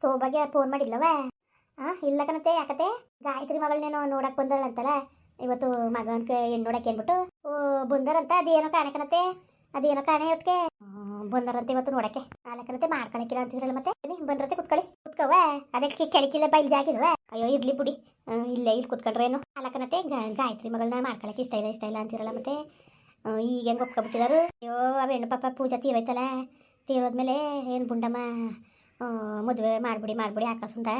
ಸೋಬಾಗೆ phone ಮಾಡಿದ್ಲವ ಆ, ಇಲ್ಲ ಕಣತೆ ಯಾಕತೆ ಗಾಯತ್ರಿ ಮಗಳನ್ನೇನೋ ನೋಡಕ್ ಬಂದಳಂತಲ್ಲ, ಇವತ್ತು ಮಗನ್ಗೆ ಹೆಣ್ಣು ನೋಡಕ್ಕೆ ಓ, ಬಂದರಂತ, ಅದೇನೋ ಕಾಣಕನತೆ ಅದೇನೋ ಕಾಣೆ ಒಟ್ಟಿಗೆ ಬಂದರಂತೆ ಇವತ್ತು ನೋಡಕ್ಕೆ. ನಾಲ್ಕನತೆ ಮಾಡ್ಕೊಳಕಿಲ್ಲ ಅಂತಿದ್ರಲ್ಲ ಮತ್ತೆ? ಬಂದ್ರಂತೆ ಕುತ್ಕೊಳ್ಳಿ. ಕುತ್ಕವ ಅದಕ್ಕೆ ಕೆಳಕಿಲ್ಲ ಬೈಲ್ ಜಾಗಿಲ್ವ ಅಯ್ಯೋ, ಇರ್ಲಿ ಬಿಡಿ. ಇಲ್ಲ ಇಲ್ಲೇ ಕುತ್ಕೊಂಡ್ರೇನು ನಾಲ್ಕನತೆ ಗಾಯತ್ರಿ ಮಗಳನ್ನ ಮಾಡ್ಕೊಳಕ್ಕೆ ಇಷ್ಟ ಇಲ್ಲ ಇಷ್ಟ ಇಲ್ಲ ಅಂತಿರಲ್ಲ ಮತ್ತೆ? ಈಗ ಹೆಂಗೆ ಒಪ್ಕೊಬಿಟ್ಟಿದಾರು? ಅಯ್ಯೋ, ಅವ ಹೆಣ್ಣು ಪಾಪ ಪೂಜಾ ತೀರೋಯ್ತಲ್ಲ? ತೀರೋದ್ಮೇಲೆ ಏನು ಬುಂಡಮ್ಮ ಮದುವೆ ಮಾಡ್ಬಿಡಿ ಮಾಡ್ಬಿಡಿ ಹಾಕಸುಂದ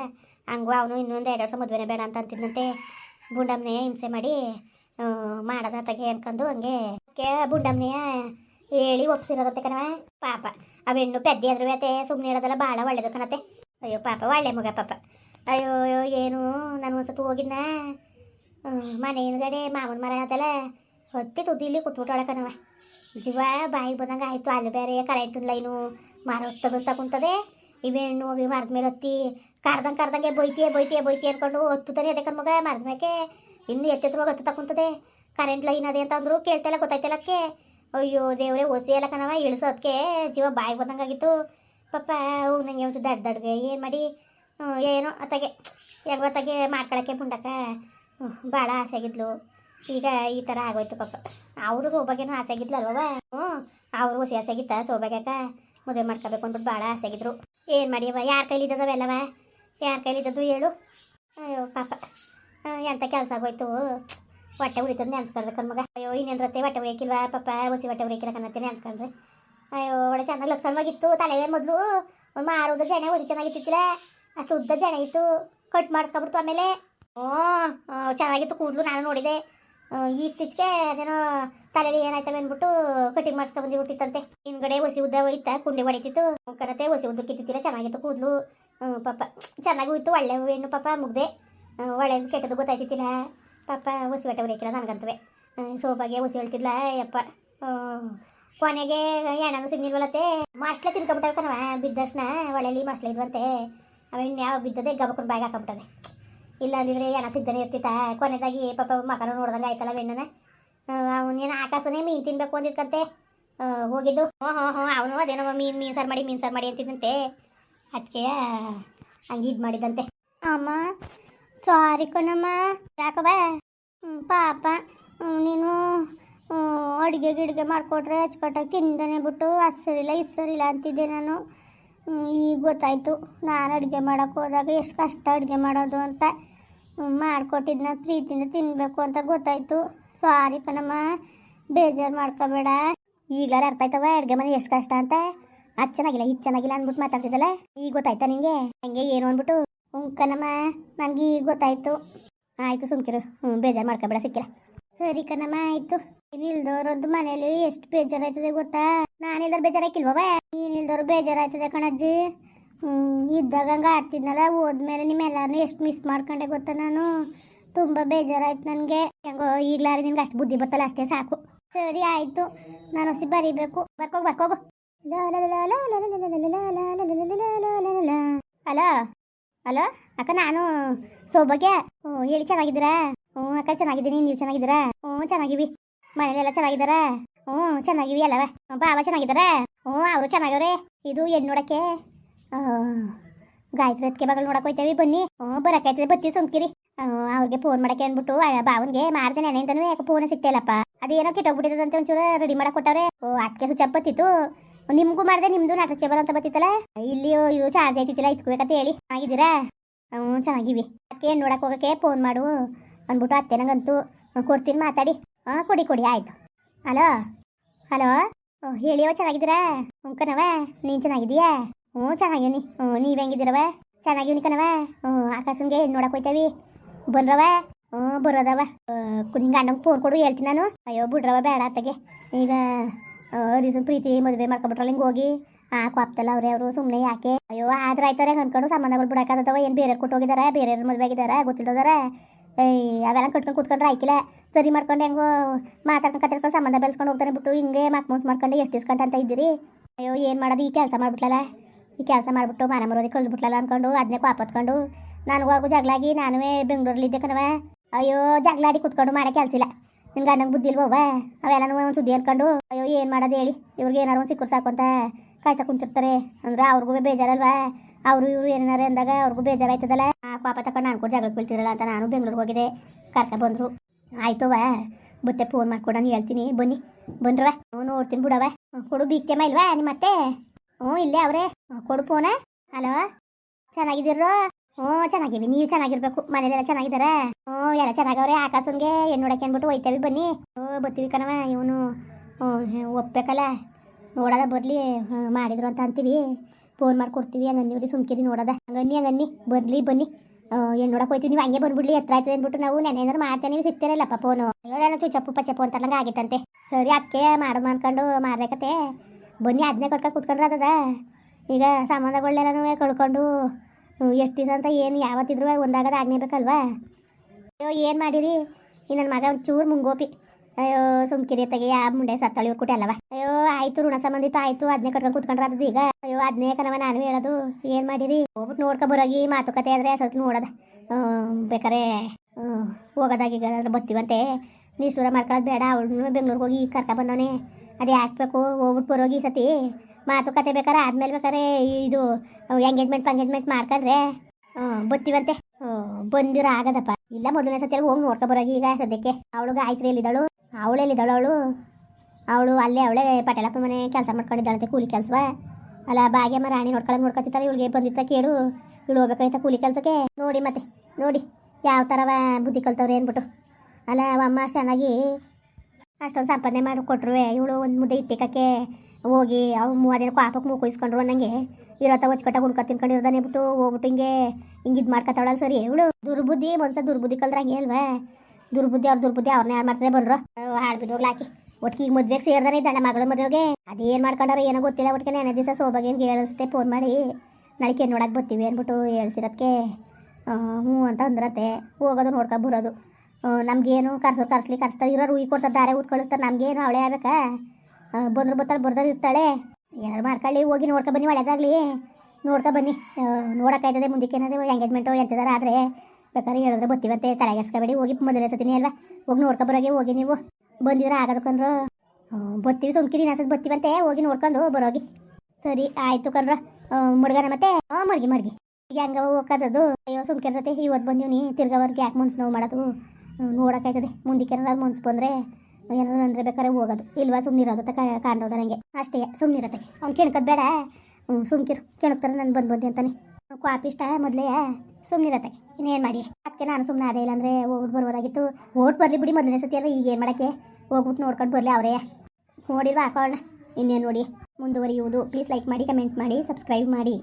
ಹಂಗೂ ಅವನು ಇನ್ನೊಂದು ಎರಡು ವರ್ಷ ಮದುವೆನೇ ಬೇಡ ಅಂತ ಅಂತಿದ್ದಂತೆ ಬುಂಡಮ್ಮನೇ ಹಿಂಸೆ ಮಾಡಿ ಮಾಡದ ತಗೆ ಅನ್ಕೊಂಡು ಹಂಗೆ ಬುಂಡಮ್ಮನೆಯ ಹೇಳಿ ಒಪ್ಸಿರೋದತ್ತೆ ಕಣವ ಪಾಪ ಅವ ಹೆಣ್ಣು ಪೆದ್ದೆ ಆದ್ರೂ ಅತ್ತೆ ಸುಮ್ಮನೆ ಇರೋದೆಲ್ಲ ಭಾಳ ಒಳ್ಳೇದು ಕಣತ್ತೆ. ಅಯ್ಯೋ ಪಾಪ, ಒಳ್ಳೆ ಮಗ ಪಾಪ. ಅಯ್ಯೋ ಅಯ್ಯೋ, ಏನು ನಾನು ಒಂದ್ಸತಿ ಹೋಗಿದ್ನ? ಮನೆ ಹಿಂದ್ಗಡೆ ಮಾವನ ಮರ ಅದಲ್ಲ ಹೊತ್ತಿ ತುದಿಲಿ ಕೂತ್ಬಿಟ್ಟೊಳ ಕಣವ ಜೀವ ಬಾಯಿಗೆ ಬಂದಂಗೆ ಆಯಿತು, ಅಲ್ಲಿ ಬೇರೆ ಕರೆಂಟಿನ ಲೈನು ಮರ ಹೊತ್ತದು ಕುಂತದೆ. ಇವೆ ಹೋಗಿ ಮರದ ಮೇಲೆ ಹತ್ತಿ ಕರ್ದಂಗೆ ಕರ್ದಂಗೆ ಬೈತಿಯೇ ಬೈತಿಯೇ ಬೈತಿ ಅನ್ಕೊಂಡು ಹೊತ್ತುತ್ತಾನೆ ಅದಕ್ಕೆ ಮಗ ಮರದ ಮೇಲೆ ಇನ್ನು ಎತ್ತೆತ್ತವಾಗ ಹತ್ತು ತಕ್ಕಂತದೆ ಕರೆಂಟ್ ಲೈನ್ ಅದೇ ಅಂತಂದ್ರು ಅಂದ್ರು ಕೇಳ್ತಿಲ್ಲ ಗೊತ್ತಾಯ್ತಿಲ್ಲಕ್ಕೆ ಅಯ್ಯೋ ದೇವ್ರೆ ಒಸಿ ಎಲ್ಲ ಕಣವ ಇಳಿಸೋದಕ್ಕೆ ಜೀವ ಬಾಯಿಗೆ ಬಂದಂಗೆ ಆಗಿತ್ತು ಪಾಪ ಅವು ನನಗೆ ಒಂದು ದಡ್ ದಡ್ಗೆ ಏನು ಮಾಡಿ. ಏನೋ ಅತ್ತಾಗೆ, ಹೆಂಗೋ ಅತ್ತಾಗೆ ಮಾಡ್ಕೊಳಕ್ಕೆ ಪುಂಡಕ್ಕ ಭಾಳ ಆಸೆ ಆಗಿದ್ಲು. ಈಗ ಈ ಥರ ಆಗೋಯ್ತು ಪಾಪ. ಅವರು ಸೌಭಾಗ್ಯನೂ ಆಸೆ ಆಗಿದ್ಲಲ್ವ ಹ್ಞೂ ಅವರು ಹೊಸಿ ಆಸೆ ಆಗಿತ್ತ ಸೌಭಾಗ್ಯಕ್ಕ? ಮದುವೆ ಮಾಡ್ಕೋಬೇಕು ಅಂದ್ಬಿಟ್ಟು ಭಾಳ ಆಸೆ ಆಗಿದ್ರು. ಏನು ಮಾಡಿಯವ ಯಾರ ಕೈಲಿದ್ದದವೆಲ್ಲವ ಯಾರ ಕೈಲಿದ್ದದು ಹೇಳು. ಅಯ್ಯೋ, ಪಾಪ. ಎಂಥ ಕೆಲಸ ಆಗೋಯ್ತು? ಹೊಟ್ಟೆ ಉಳಿತದ ನೆನ್ಸ್ಕೊಂಡ್ರೆ ಕಣ್ಮಗ ಅಯ್ಯೋ, ಇನ್ನೇನು ರತ್ತೆ ಹೊಟ್ಟೆ ಉರಿಯಕ್ಕಿಲ್ವಾ ಪಾಪ, ಹೊಸಿ ಹೊಟ್ಟೆ ಉಳಿಯಕ್ಕಿಲ್ಲ ಕಣ್ಣತ್ತೆ ನೆನ್ಸ್ಕೊಂಡ್ರೆ. ಅಯ್ಯೋ, ಒಳ್ಳೆ ಚೆನ್ನಾಗಿ ಲಕ್ಷಣವಾಗಿತ್ತು ತಲೆಗೆ ಮೊದಲು ಒಂದು ಮಾರುದ ಜನ ಉದ್ದು ಚೆನ್ನಾಗಿತ್ತಿತ್ತಿಲ್ಲ? ಅಷ್ಟು ಉದ್ದ ಜನ ಇತ್ತು. ಕಟ್ ಮಾಡಿಸ್ಕೊಬಿಡ್ತು ಆಮೇಲೆ. ಓ ಚೆನ್ನಾಗಿತ್ತು ಕೂದಲು ನಾನು ನೋಡಿದೆ. ಇತ್ತೀಚೆಗೆ ಅದೇನೋ ತಲೆಗೆ ಏನಾಯ್ತವೆ ಅಂದ್ಬಿಟ್ಟು ಕಟಿಂಗ್ ಮಾಡಿಸ್ಕೊಂಡ್ಬಂದು ಹುಟ್ಟಿತ್ತಂತೆ. ಹಿಂದ್ಗಡೆ ಹೊಸಿ ಉದ್ದ ಹೋಯ್ತಾ ಕುಂಡಿ ಹೊಡಿತಿತ್ತು. ಕರತೆ ಹೊಸಿ ಉದ್ದ ಕಿತ್ತಿತ್ತಿಲ್ಲ, ಚೆನ್ನಾಗಿತ್ತು ಕೂದಲು. ಪಾಪ, ಚೆನ್ನಾಗಿ ಹೋಯ್ತು ಒಳ್ಳೆ ಹೆಣ್ಣು ಪಾಪ ಮುಗ್ದೆ. ಒಳ್ಳೆ ಕೆಟ್ಟದ್ದು ಗೊತ್ತಾಯ್ತಿತ್ತಿಲ್ಲ. ಪಾಪ ಹೊಸಿ ಹೊಟ್ಟೆ ಹೊಡಿಯಕ್ಕಿಲ್ಲ ನನಗಂತವೆ. ಸೋಪಾಗೆ ಹೊಸಿ ಹೇಳ್ತಿಲ್ಲ ಯಪ್ಪ ಕೊನೆಗೆ ಎಣ್ಣನು ಸಿಗ್ನಿಲ್ವಲ್ಲತ್ತೆ ಮಾಸ್ಲೆ ತಿನ್ಕೊಬಿಟ್ಟವೆ ಕಣವ ಬಿದ್ದಕ್ಷಣ ಒಳ್ಳೆಲಿ ಮಾಸ್ಲೆ ಇದ್ವಂತೆ. ಅವ ಯಾವ ಬಿದ್ದದೆ ಗಬಕ್ಕನ ಬಾಯಿಗೆ ಹಾಕೊಂಬಿಟ್ಟದೆ ಇಲ್ಲ ಅಲ್ಲಿದ್ರೆ ಎಣ ಸಿದ್ಧನೇ ಇರ್ತಿತ್ತ? ಕೊನೆದಾಗಿ ಪಾಪ ಮಕನ ನೋಡ್ದಂಗೆ ಆಯ್ತಲ್ಲ ಬೆಣ್ಣನ. ಅವನೇನು ಆಕಾಶನೇ ಮೀನು ತಿನ್ಬೇಕು ಅಂದಿದ್ಕಂತೆ. ಹೋಗಿದ್ದು. ಹ್ಞೂ ಹ್ಞೂ ಹ್ಞೂ ಅವನು ಅದೇನೋ ಮೀನು ಮೀನು ಸಾರು ಮಾಡಿ, ಮೀನು ಸಾರು ಮಾಡಿ ಅಂತಿದ್ದಂತೆ ಅದಕ್ಕೆ ಹಂಗೆ ಇದು ಮಾಡಿದಂತೆ ಅಮ್ಮ ಸಾರಿ ಕಣಮ್ಮ. ಯಾಕವ ಪಾಪ. ನೀನು ಅಡುಗೆ ಗಿಡ್ಗೆ ಮಾಡಿಕೊಟ್ರೆ ಹಚ್ಕೊಟ್ಟಕ್ಕೆ ತಿಂದನೆ ಬಿಟ್ಟು ಅಸರಿಲ್ಲ ಇಸರಿಲ್ಲ ಅಂತಿದ್ದೆ ನಾನು. ಈಗ ಗೊತ್ತಾಯ್ತು. ನಾನು ಅಡುಗೆ ಮಾಡೋಕ್ಕೆ ಹೋದಾಗ ಎಷ್ಟು ಕಷ್ಟ ಅಡುಗೆ ಮಾಡೋದು ಅಂತ. ಮಾಡಿಕೊಟ್ಟಿದ್ನ, ಪ್ರೀತಿಯಿಂದ ತಿನ್ನಬೇಕು ಅಂತ ಗೊತ್ತಾಯಿತು. ಸಾರಿ ಕಣಮ್ಮ, ಬೇಜಾರು ಮಾಡ್ಕೋಬೇಡ. ಈಗಾರ ಅರ್ಥ ಆಯ್ತವ ಅಡುಗೆ ಮನೆ ಎಷ್ಟು ಕಷ್ಟ ಅಂತ? ಅದು ಚೆನ್ನಾಗಿಲ್ಲ, ಇದು ಚೆನ್ನಾಗಿಲ್ಲ ಅಂದ್ಬಿಟ್ಟು ಮಾತಾಡ್ತಿದ್ದಲ್ಲ? ಈಗ ಗೊತ್ತಾಯ್ತಾ ನಿಂಗೆ? ಹಂಗೆ ಏನು ಅಂದ್ಬಿಟ್ಟು? ಹ್ಞೂ ಕಣಮ್ಮ ನನಗೆ ಈಗ ಗೊತ್ತಾಯ್ತು. ಆಯಿತು ಸುಮ್ಕಿರು. ಹ್ಞೂ ಬೇಜಾರು ಮಾಡ್ಕೋಬೇಡ, ಸಿಕ್ಕಿಲ್ಲ. ಸರಿ ಕಣಮ್ಮ, ಆಯಿತು. ಇಲ್ದವ್ರದ್ದು ಮನೇಲಿ ಎಷ್ಟು ಬೇಜಾರಾಯ್ತದೆ ಗೊತ್ತಾ? ನಾನಿಲ್ದಾರ ಬೇಜಾರಾಕಿಲ್ವ ನೀನು ಇಲ್ದವ್ರು ಬೇಜಾರಾಯ್ತದೆ ಕಣಜ್ಜಿ ಇದ್ದಾಗ ಹಂಗೆ ಆಡ್ತಿದ್ನಲ್ಲ ಹೋದ್ಮೇಲೆ ನಿಮ್ಮೆಲ್ಲರನ್ನೂ ಎಷ್ಟು ಮಿಸ್ ಮಾಡ್ಕೊಂಡೆ ಗೊತ್ತಾ ನಾನು ತುಂಬ ಬೇಜಾರಾಯ್ತು ನನಗೆ ಹೆಂಗೋ ಈಗಲಾರ ನಿನ್ಗೆ ಅಷ್ಟು ಬುದ್ಧಿ ಬತ್ತಲ್ಲ ಅಷ್ಟೇ ಸಾಕು ಸರಿ ಆಯಿತು ನಾನು ಹೊಸಿ ಬರೀಬೇಕು ಬರ್ಕೋಗಿ ಬರ್ಕೋಗು ಹಲೋ ಹಲೋ ಅಕ್ಕ ನಾನು ಸೋಬಗೆ ಹ್ಞೂ ಹೇಳಿ ಚೆನ್ನಾಗಿದ್ದೀರಾ ಹ್ಞೂ ಅಕ್ಕ ಚೆನ್ನಾಗಿದ್ದೀನಿ ನೀವು ಚೆನ್ನಾಗಿದ್ದೀರಾ ಹ್ಞೂ ಚೆನ್ನಾಗಿವಿ ಮನೇಲೆಲ್ಲ ಚೆನ್ನಾಗಿದ್ದಾರಾ ಹ್ಞೂ ಚೆನ್ನಾಗಿವಿ ಅಲ್ಲವ ಬಾವ ಚೆನ್ನಾಗಿದ್ದಾರೆ? ಹ್ಞೂ, ಅವರು ಚೆನ್ನಾಗವ್ರೆ. ಇದು ಹೆಣ್ಣು ನೋಡಕ್ಕೆ. ಗಾಯತ್ರಿ ಅದಕ್ಕೆ ಮಗಳು ನೋಡಕ್ ಹೋಯ್ತೇವಿ, ಬನ್ನಿ. ಹ್ಞೂ ಬರಕಾಯ್ತದೆ ಬತ್ತಿ ಸುಮ್ಕಿರಿ. ಅವ್ರಿಗೆ ಫೋನ್ ಮಾಡಕ್ಕೆ ಅಂದ್ಬಿಟ್ಟು ಬಾವನ್ಗೆ ಮಾಡ್ದೆ ನೆನೆಯಿಂದನೂ ಯಾಕೆ ಫೋನ್ ಸಿಗ್ತಾಯಿಲ್ಲಪ್ಪ. ಅದೇನೋ ಕೆಟ್ಟೋಗ್ಬಿಟ್ಟಿದಂತೆ ಒಂಚೂರು ರೆಡಿ ಮಾಡಕ್ ಕೊಟ್ಟವ್ರೆ. ಓ ಅದಕ್ಕೆ ಸುಚ್ಚ ಬತ್ತಿತ್ತು ನಿಮಗೂ ಮಾಡಿದೆ, ನಿಮ್ದು ನಾಟಕ ಚೇಬಲ್ ಅಂತ ಬತ್ತಿತ್ತಲ್ಲ ಇಲ್ಲಿ ಇವು ಚಾರ್ಜ್ ಆಯ್ತಿತ್ತಿಲ್ಲ ಇತ್ಕೋಬೇಕಂತ ಹೇಳಿ. ಆಗಿದ್ದೀರಾ ಹ್ಞೂ, ಚೆನ್ನಾಗಿವಿ. ಅದಕ್ಕೆ ನೋಡೋಕೆ ಹೋಗಕ್ಕೆ ಫೋನ್ ಮಾಡು ಅಂದ್ಬಿಟ್ಟು, ಅತ್ತೆ ನಂಗಂತೂ ಕೊಡ್ತೀನಿ, ಮಾತಾಡಿ. ಹಾಂ ಕೊಡಿ ಕೊಡಿ, ಆಯ್ತು. ಹಲೋ? ಹಲೋ? ಓ ಹೇಳಿಯವ ಚೆನ್ನಾಗಿದ್ದೀರಾ? ಹ್ಞೂ ಕಣವ ನೀನು ಚೆನ್ನಾಗಿದೀಯಾ ಹ್ಞೂ ಚೆನ್ನಾಗಿವ್ನಿ ಹ್ಞೂ, ನೀವು ಹೆಂಗಿದ್ದೀರವ ಚೆನ್ನಾಗಿವ್ನಿ ಕಣವ ಹ್ಞೂ, ಆಕಾಶಂಗೆ ಹೆಣ್ಣು ನೋಡಕ್ಕೆ ಹೋಯ್ತೇವಿ. ಬನ್ರವ ಹ್ಞೂ ಬರೋದವ ನಿಂಗೆ ಅಣ್ಣಂಗೆ ಫೋನ್ ಕೊಡು, ಹೇಳ್ತೀನಿ ನಾನು. ಅಯ್ಯೋ ಬಿಡ್ರವ ಬೇಡ ಅತ್ತಗೆ. ಈಗ ರೀಸನ್ ಪ್ರೀತಿ ಮದುವೆ ಮಾಡ್ಕೊಬಿಟ್ರಲ್ಲ, ಹಿಂಗೆ ಹೋಗಿ. ಆ ಆಪ್ತಲ್ಲ ಅವ್ರೆ ಅವರು ಸುಮ್ಮನೆ ಯಾಕೆ? ಅಯ್ಯೋ ಆದ್ರೆ ಆಯ್ತಾರೆ ಅಂದ್ಕೊಂಡು ಸಂಬಂಧಗಳು ಬಿಡಕ್ಕಾಗತ್ತವ. ಏನು ಬೇರೆ ಕೊಟ್ಟು ಹೋಗಿದಾರೆ? ಬೇರೆ ಮದುವೆ ಆಗಿದ್ದಾರೆ ಗೊತ್ತಿಲ್ಲದಾರೆ ಏಯ್, ಅವೆಲ್ಲ ಕಟ್ಕೊಂಡು ಕೂತ್ಕೊಂಡ್ರೆ ಆಯ್ಕಿಲ್ಲ. ಸರಿ ಮಾಡ್ಕೊಂಡು ಹೆಂಗೋ ಮಾತಾಡ್ಕೊಂಡು ಕತ್ತಿರ್ಕೊಂಡು ಸಂಬಂಧ ಬೆಳೆಸ್ಕೊಂಡು ಹೋಗ್ತಾನೆ ಬಿಟ್ಟು ಹಿಂಗೆ ಮಾಕ್ ಮೋಸ ಮಾಡ್ಕೊಂಡು ಎಷ್ಟು ಇಸ್ಕೊಂತ ಅಂತ ಇದ್ದೀರಿ? ಅಯ್ಯೋ, ಏನು ಮಾಡೋದು? ಈ ಕೆಲಸ ಮಾಡಿಬಿಟ್ಲಲ್ಲ. ಈ ಕೆಲಸ ಮಾಡಿಬಿಟ್ಟು ಮಾನ ಮರೋದಿ ಕಳಿಸ್ಬಿಟ್ಲಲ್ಲ ಅಂದ್ಕೊಂಡು ಅದನ್ನೇ ಕಾಪತ್ಕೊಂಡು ನನಗೂ ಜಗಳಾಗಿ ನಾನುವೇ ಬೆಂಗಳೂರಲ್ಲಿದ್ದೆ ಕಣವ ಅಯ್ಯೋ ಜಗಳಾಡಿ ಕುತ್ಕೊಂಡು ಮಾಡೋ ಕೆಲಸ ಇಲ್ಲ. ನಿನ್ಗೆ ಗಂಡಂಗೆ ಬುದ್ಧಿ ಇಲ್ವವ ಅವೆಲ್ಲ ಒಂದು ಸುದ್ದಿ ಅನ್ಕೊಂಡು, ಅಯ್ಯೋ, ಏನು ಮಾಡೋದು ಹೇಳಿ? ಇವ್ರಿಗೆ ಏನಾರು ಒಂದು ಸಿಕ್ಕರು ಸಾಕು ಅಂತ ಕಾಯ್ತಾ ಕುಂತಿರ್ತಾರೆ. ಅಂದ್ರೆ ಅವ್ರಿಗೂ ಬೇಜಾರಲ್ವಾ? ಅವರು ಇವರು ಏನಾರು ಅಂದಾಗ ಅವ್ರಿಗೂ ಬೇಜಾರಾಯ್ತದಲ್ಲ. ಪಾಪ ತಕೊಂಡು ನಾನು ಕೂಡ ಜಗಳಕ್ಕೆ ಬೀಳ್ತಿರಲ್ಲ ಅಂತ ನಾನು ಬೆಂಗ್ಳೂರಿಗೆ ಹೋಗಿದೆ ಕರ್ಕ ಬಂದರು. ಆಯ್ತವ ಮತ್ತೆ ಫೋನ್ ಮಾಡ್ಕೊಡ ನಾನು ಹೇಳ್ತೀನಿ. ಬನ್ನಿ. ಬನ್ರವ ಹ್ಞೂ ನೋಡ್ತೀನಿ ಬಿಡವ ಹ್ಞೂ, ಕೊಡು ಬೀಗ್ತೆಮ್ಮ ಇಲ್ವಾ ನಿಮ್ಮ ಮತ್ತೆ ಹ್ಞೂ ಇಲ್ಲೇ ಅವರೇ. ಕೊಡು ಫೋನ ಹಲೋ? ಚೆನ್ನಾಗಿದ್ದೀರೋ ಹ್ಞೂ ಚೆನ್ನಾಗಿವಿ ನೀವು ಚೆನ್ನಾಗಿರ್ಬೇಕು. ಮನೇಲೆಲ್ಲ ಚೆನ್ನಾಗಿದ್ದಾರೆ? ಹ್ಞೂ ಎಲ್ಲ ಚೆನ್ನಾಗವ್ರೆ. ಆಕಾಶನ್ಗೆ ಹೆಣ್ಣು ನೋಡಕ್ಕೆ ಅಂದ್ಬಿಟ್ಟು ಒಯ್ತೇವೆ ಬನ್ನಿ. ಹ್ಞೂ ಬರ್ತೀವಿ ಕಣವ ಇವನು ಒಪ್ಪಬೇಕಲ್ಲ ನೋಡೋದ ಬರಲಿ. ಮಾಡಿದ್ರು ಅಂತ ಅಂತೀವಿ. ಫೋನ್ ಮಾಡಿ ಕೊಡ್ತೀವಿ ಹಂಗನ್ನಿವ್ರಿ ಸುಮ್ಕಿರಿ ನೋಡೋದ. ಹಂಗನ್ನಿ ಹಂಗನ್ನಿ, ಬರಲಿ, ಬನ್ನಿ. ಏನ್ ನೋಡಕ್ಕೆ ಹೋಯ್ತೀವಿ, ನೀವು ಹಂಗೆ ಬಂದ್ಬಿಡ್ಲಿ, ಹತ್ರ ಆಯ್ತದೆ ಅಂದ್ಬಿಟ್ಟು ನಾವು ನೆನೆ ಏನಾರು ಮಾಡ್ತೇನೆ ನೀವು ಸಿಗ್ತೀರಲ್ಲಪ್ಪ ಫೋನು ಅಯ್ಯೋದೇನೋ ಚಪ್ಪು ಪಚ್ಚಪ್ಪು ಅಂತಾರಂಗೆ ಆಗಿತ್ತಂತೆ. ಸರಿ ಅದಕ್ಕೆ ಮಾಡೋದು ಅನ್ಕೊಂಡು ಮಾಡ್ಬೇಕತ್ತೆ ಬನ್ನಿ ಅದನ್ನೇ ಕಟ್ಕ ಕುತ್ಕೊಂಡ್ರೆ ಅದದ ಈಗ ಸಂಬಂಧಗಳೆಲ್ಲನೂ ಕಳ್ಕೊಂಡು, ಎಷ್ಟು ದಿವಸ ಅಂತ ಏನು ಯಾವತ್ತಿದ್ರು ಒಂದಾಗದ ಆಗ್ನೇಬೇಕಲ್ವಾ ಅಯ್ಯೋ, ಏನು ಮಾಡಿರಿ? ಈ ನನ್ನ ಮಗ ಒಂಚೂರು ಮುಂಗೋಪಿ. ಅಯ್ಯೋ ಸುಮ್ಕಿರಿ ತೆಗೆ ಮುಂಡೆ ಸತ್ತಳಿ ಇವ್ರು ಕುಟೆ ಅಯ್ಯೋ ಆಯ್ತು ಋಣ ಸಂಬಂಧಿತ ಆಯ್ತು ಅದನ್ನೇ ಕಟ್ಕೊಂಡು ಕುತ್ಕೊಂಡ್ರೆ ಅದು ಈಗ. ಅಯ್ಯೋ ಅದನ್ನೇ ಕನವ ನಾನು ಹೇಳೋದು ಏನು ಮಾಡಿರಿ? ಹೋಗ್ಬಿಟ್ಟು ನೋಡ್ಕೊ ಬರೋಗಿ ಮಾತುಕತೆ ಆದರೆ ಅಷ್ಟೊತ್ತಿಗೆ ನೋಡೋದ. ಬೇಕಾರೆ ಹ್ಮ್, ಬತ್ತೀವಂತೆ ನೀ ಸೂರ ಮಾಡ್ಕೊಳ್ಳೋದು ಬೇಡ ಅವಳನ್ನು ಬೆಂಗ್ಳೂರಿಗೆ ಹೋಗಿ ಈಗ ಕರ್ಕ ಬಂದವನೆ. ಅದೇ ಹಾಕ್ಬೇಕು ಹೋಗ್ಬಿಟ್ಟು ಬರೋಗಿ ಸತಿ. ಮಾತುಕತೆ ಬೇಕಾರೆ ಆದ್ಮೇಲೆ ಬೇಕಾರೆ ಇದು ಎಂಗೇಜ್ಮೆಂಟ್ ಪಂಗೇಜ್ಮೆಂಟ್ ಮಾಡ್ಕೊಂಡ್ರೆ ಬತ್ತೀವಂತೆ ಬಂದಿರ ಆಗದಪ್ಪ. ಇಲ್ಲ ಮೊದಲನೇ ಸತಿ ಹೋಗಿ ನೋಡ್ಕೊ ಬರೋಗಿ ಈಗ ಸದ್ಯಕ್ಕೆ. ಅವಳು ಗಾಯತ್ರಿ ಎಲ್ಲಿದ್ದಾಳು? ಅವಳು ಎಲ್ಲಿದ್ದಾಳು ಅವಳು? ಅವಳು ಅಲ್ಲೇ, ಅವಳೇ ಪಟೇಲಪ್ಪ ಮನೆ ಕೆಲಸ ಮಾಡ್ಕೊಂಡಿದ್ದಾಳಂತೆ ಕೂಲಿ ಕೆಲಸವ. ಅಲ್ಲ ಭಾಗ್ಯಮ್ಮ ರಾಣಿ ನೋಡ್ಕೊಳಂಗೆ ನೋಡ್ಕೊತಿರ್ತಾರೆ ಇವಳಿಗೆ ಬಂದಿತ್ತ ಕೇಳು. ಇವಳು ಹೋಗ್ಬೇಕಾಯ್ತ ಕೂಲಿ ಕೆಲಸಕ್ಕೆ? ನೋಡಿ ಮತ್ತೆ, ನೋಡಿ ಯಾವ ಥರವ ಬುದ್ಧಿ ಕಲ್ತವ್ರೆ ಅಂದ್ಬಿಟ್ಟು. ಅಲ್ಲ ಅಮ್ಮ ಚೆನ್ನಾಗಿ ಅಷ್ಟೊಂದು ಸಂಪಾದನೆ ಮಾಡಿ ಇವಳು ಒಂದು ಮುದ್ದೆ ಇಟ್ಟಿಕಕ್ಕೆ ಹೋಗಿ ಅವ್ಳು ಮೂವತ್ತೇನು ಪಾಪಕ್ಕೆ ಮೂಗು ಕುಯ್ಸ್ಕೊಂಡ್ರು ಅನ್ನಂಗೆ. ಇರೋತ ಒಚ್ಕಟ್ಟಾಗ ಉಣ್ಕೊ ತಿನ್ಕೊಂಡಿರೋದನ್ನೇ ಬಿಟ್ಟು ಹೋಗ್ಬಿಟ್ಟು ಹಿಂಗೆ ಹಿಂಗೆ ಇದು ಮಾಡ್ಕೊತಾವಳಲ್ಲ ಸರಿ. ಇವಳು ದುರ್ಬುದ್ಧಿ, ಮನ್ಸ ದುರ್ಬುದ್ಧಿ ಕಲ್ದ್ರಂಗೆ ಹಂಗೆ ಅಲ್ವಾ? ದುರ್ಬುದ್ಧಿ ಅವ್ರ ದುರ್ಬುದ್ಧಿ ಅವ್ರನ್ನ ಯಾರು ಮಾಡ್ತದೆ ಬಂದ್ರು ಹಾಳು ಬಿದ್ದೋಗ್ಲಿ ಹಾಕಿ ಒಟ್ಟಿಗೆ ಈಗ ಮದ್ವೆಗೆ ಸೇರ್ದಾನೆ ಇದ್ದಾಳೆ ಮಗಳ ಮದುವೆಗೆ. ಅದೇನು ಮಾಡ್ಕೊಂಡಾರ ಏನೋ ಗೊತ್ತಿಲ್ಲ ಒಟ್ಟಿಗೆ ನೆನೆ ದಿವಸ ಸೋಬಾಗೇನು ಹೇಳಿಸ್ತೆ ಫೋನ್ ಮಾಡಿ, ನಾಳೆ ನೋಡಕ್ಕೆ ಬರ್ತೀವಿ ಅಂದ್ಬಿಟ್ಟು ಹೇಳ್ಸಿರೋದಕ್ಕೆ ಹ್ಞೂ ಅಂತ ಅಂದ್ರಂತೆ. ಹೋಗೋದು ನೋಡ್ಕೊ ಬರೋದು. ನಮಗೇನು ಕರ್ಸೋ ಕರ್ಸ್ಲಿ ಕರ್ಸ್ತಾರೆ, ಇರೋರು ಉಯ್ ಕೊಡ್ತಾರೆ, ದಾರೆ ಊದ್ ಕಳಿಸ್ತಾರೆ, ನಮಗೇನು ಅವಳೆ ಆಗ್ಬೇಕಾ? ಬಂದ್ರೆ ಬರ್ತಾಳೆ ಬರ್ದಾರ ಇರ್ತಾಳೆ. ಏನಾರು ಮಾಡ್ಕೊಳ್ಳಿ, ಹೋಗಿ ನೋಡ್ಕೊ ಬನ್ನಿ ಒಳ್ಳೆದಾಗ್ಲಿ. ನೋಡ್ಕೊ ಬನ್ನಿ. ನೋಡೋಕ್ಕಾಯ್ತದೆ ಮುಂದಕ್ಕೆ ಏನಾದ್ರು ಎಂಗೇಜ್ಮೆಂಟು ಎಂಥದಾರ ಆದರೆ. ಬೇಕಾದ್ರೆ ಹೇಳಿದ್ರೆ ಬರ್ತೀವಂತೆ ತಲೆಗೆಡ್ಸ್ಕೊಬೇಡಿ ಹೋಗಿ ಮೊದಲನೇ ಸತಿನೇ ಅಲ್ವಾ? ಹೋಗಿ ನೋಡ್ಕೊ ಬರೋಗೆ ಹೋಗಿ ನೀವು. ಬಂದಿದ್ರೆ ಆಗೋದಕ್ಕಂದ್ರು ಬರ್ತೀವಿ, ಸುಮ್ಕಿರಿ ಬತ್ತಿ ಬರ್ತೀವಂತೆ ಹೋಗಿ ನೋಡ್ಕೊಂಡು ಬರೋಗಿ. ಸರಿ, ಆಯಿತು ಕಣ್ರ. ಮುಡ್ಗನ ಮತ್ತೆ? ಹಾಂ ಮಡ್ಗಿ ಮಡ್ಗಿ. ಈಗ ಹಂಗ ಹೋಗೋದದು ಅಯ್ಯೋ ಸುಮ್ಕಿರ್ತೈತೆ ಇವತ್ತು ಬಂದೀವಿ ತಿರ್ಗವರ್ಗೆ ಯಾಕೆ ಮನ್ಸು ನೋವು ಮಾಡೋದು. ನೋಡೋಕ್ಕಾಯ್ತದೆ ಮುಂದಕ್ಕೆ ಏನಾರು ಮನ್ಸು ಬಂದರೆ. ಏನಾರು ಅಂದ್ರೆ ಬೇಕಾದ್ರೆ ಹೋಗೋದು. ಇಲ್ವಾ ಸುಮ್ಮನಿರೋದು ಅಂತ ಕಾಣ್ದೋದ ನನಗೆ ಅಷ್ಟೇ ಸುಮ್ಮನಿರತ್ತೆ ಅವ್ನು ಕೆಣ್ಕದ್ ಬೇಡ. ಹ್ಞೂ ಸುಮ್ಕಿರು. ಕೆಣಕ್ತಾರೆ ನಾನು ಬಂದು ಬಂದೆ ಅಂತಾನೆ ಕಾಪಿ ಇಷ್ಟ ಮೊದಲೇ. ಸುಮ್ಮನಿರತ್ತೆ ಇನ್ನೇನು ಮಾಡಿ? ಅದಕ್ಕೆ ನಾನು ಸುಮ್ಮನೆ ಅದೇ ಇಲ್ಲಾಂದರೆ ಹೋಗ್ಬಿಟ್ಟು ಬರ್ಬೋದಾಗಿತ್ತು. ಓಟ್ ಬರಲಿ ಬಿಡಿ ಮೊದಲನೇ ಸತಿ ಅಲ್ವಾ ಈಗ ಏನು ಮಾಡೋಕ್ಕೆ? ಹೋಗ್ಬಿಟ್ಟು ನೋಡ್ಕೊಂಡು ಬರಲಿ ಅವರೇ. ನೋಡಿಲ್ವಾ ಹಾಕೋಣ ಇನ್ನೇನು ನೋಡಿ? ಮುಂದುವರಿಯುವುದು. ಪ್ಲೀಸ್ ಲೈಕ್ ಮಾಡಿ ಕಮೆಂಟ್ ಮಾಡಿ ಸಬ್ಸ್ಕ್ರೈಬ್ ಮಾಡಿ.